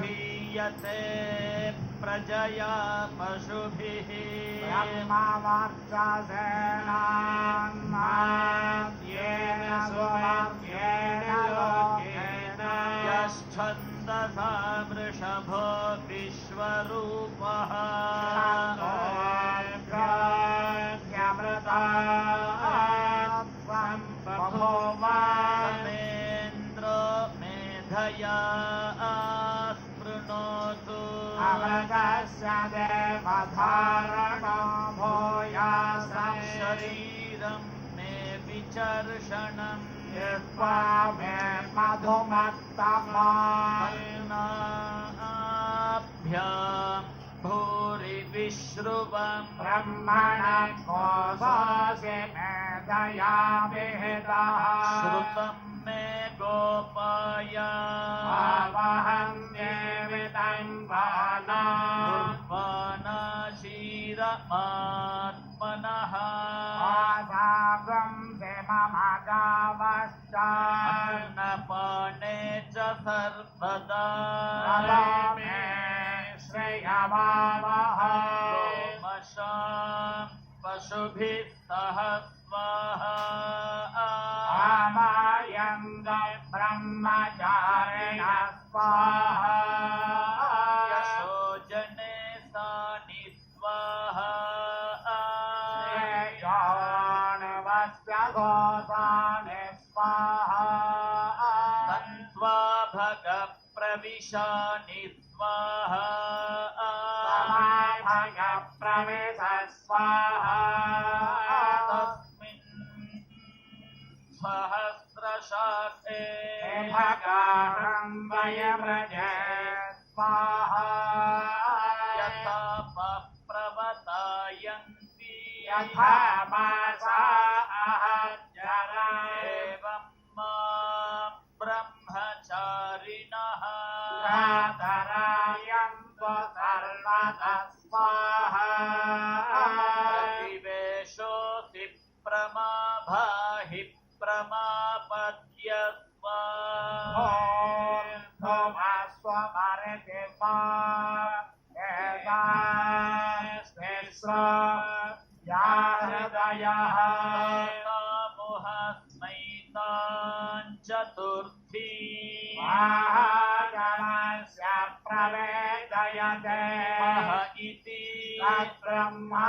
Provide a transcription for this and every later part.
धीयते प्रजया पशुभिः। ब्रह्मवर्चसेनान्येन सुमर्येण लोकेन यश्छन्दसा वृषभो विश्वरूपः। मेधया स्पृणोतु शरीरं मे विचर्षणम् मधुमत्तमा कर्णाभ्यां भूरि विश्रुवम् ब्रह्मण कोशासि मेधया विहितः श्रुतं मे गोपाय आवहं देवितं बाणा कुर्वाणाशीरमात्मनः आसागं ममगावश्च अन्नपाने च सर्वदा। मे पशुभिः सह स्वाहा ब्रह्मचारिण स्वाहा। यशो जने सानि स्वाहा। श्रेयाणवस्य गोदाने स्वाहा। तन्त्वा भग स्वाहा। समाभग सहस्रशाखे भगाहं वयव्रजे स्वाहा। यथा प्रवतायन्ति यथा मासा अहज्जरा एवं माँ ब्रह्मचारिणः। सर्वतः स्वाहा। प्रतिवेशोऽसि प्रमाभाहि प्रमापद्य स्वा हृदयः मुहस्मैतान् चतुर्थी महागणस्य प्रवेदयते इति। तद्ब्रह्मा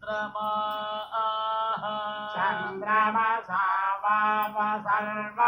Chandrama ah, ah. Chandrama Sava Sarva